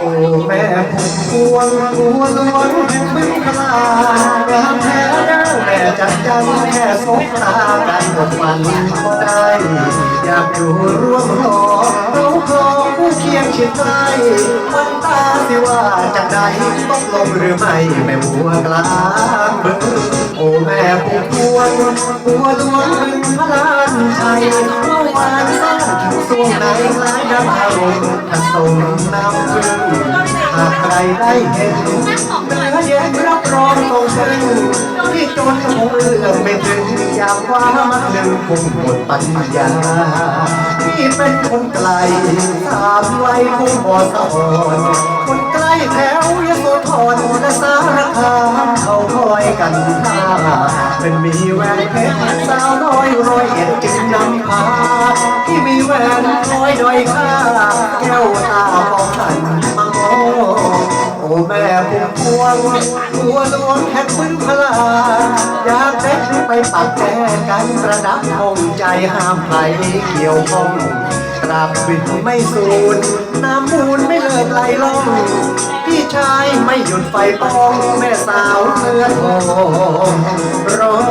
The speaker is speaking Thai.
โอ้แม่พวงหัวล้วนแห่งบึงพลางามแท้เด้อแม่จัดจันแค่สบตากันหมดวันก็ได้ อยากอยู่ร่วมรอเราขอผู้เคียงชิดใกล้มันตาสิว่าจะได้ต้องลงหรือไม่แม่บัวกลางบึงโอ้แม่พวงหัวล้วนบึงพลานชัยเมื่อวานสร้างสวงในคล้ายน้ำอารมณ์ผสมน้ำพึ่ง ได้เห็นเนื้อเย็นรับรองตรงซึ้งที่จนคงเลือกไม่ถึงอยากว่ามันหนึ่งคงหมดปัญญาที่เป็นคนไกลสามไว้คงบ่สะอ่อนคนใกล้แถวยโสธรและสารคามเขาคอยกันท่าเป็นมีแหวนเพชรสาวน้อยร้อยเอ็ดจึงนำพาที่มีแหวนคอยด้อยค่าแก้วตาของฉันมาโอโอ้ แม่พุ่มพวงหัวหลวงแห่งบึงพลา อยากเด็ดไปปักแจกันประดับคงใจห้ามใครเกี่ยวข้องตราบบิดไม่สูญน้ำมูลไม่เลิกไหลล่อง พี่ชายไม่หยุดไฟปอง แม่สาวเลือดทองร้อง